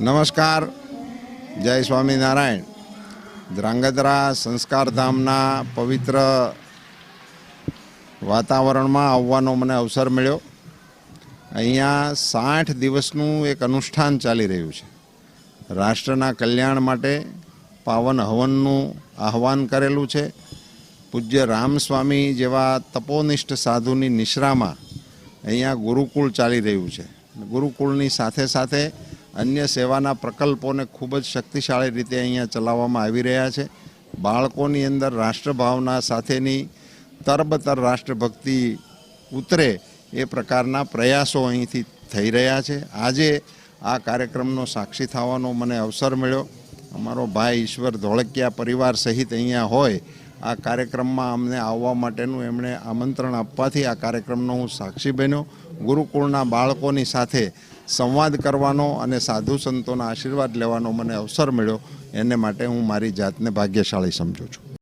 નમસ્કાર. જય સ્વામિનારાયણ. ધ્રાંગધ્રા સંસ્કારધામના પવિત્ર વાતાવરણમાં આવવાનો મને અવસર મળ્યો. અહીંયા સાઠ દિવસનું એક અનુષ્ઠાન ચાલી રહ્યું છે. રાષ્ટ્રના કલ્યાણ માટે પાવન હવનનું આહવાન કરેલું છે. પૂજ્ય રામસ્વામી જેવા તપોનિષ્ઠ સાધુની નિશ્રામાં અહીંયા ગુરુકુળ ચાલી રહ્યું છે. ગુરુકુળની સાથે સાથે અન્ય સેવાના પ્રકલ્પોને ખૂબ જ શક્તિશાળી રીતે અહીંયા ચલાવવામાં આવી રહ્યા છે. બાળકોની અંદર રાષ્ટ્રભાવના સાથેની તરબતર રાષ્ટ્રભક્તિ ઉતરે એ પ્રકારના પ્રયાસો અહીંથી થઈ રહ્યા છે. આજે આ કાર્યક્રમનો સાક્ષી થવાનો મને અવસર મળ્યો. અમારો ભાઈ ઈશ્વર ધોળકિયા પરિવાર સહિત અહીંયા હોય, આ કાર્યક્રમમાં અમને આવવા માટેનું એમણે આમંત્રણ આપવાથી આ કાર્યક્રમનો હું સાક્ષી બન્યો. ગુરુકુળના બાળકોની સાથે સંવાદ કરવાનો અને સાધુ સંતોના આશીર્વાદ લેવાનો મને અવસર મળ્યો. એને માટે હું મારી જાતને ભાગ્યશાળી સમજું છું.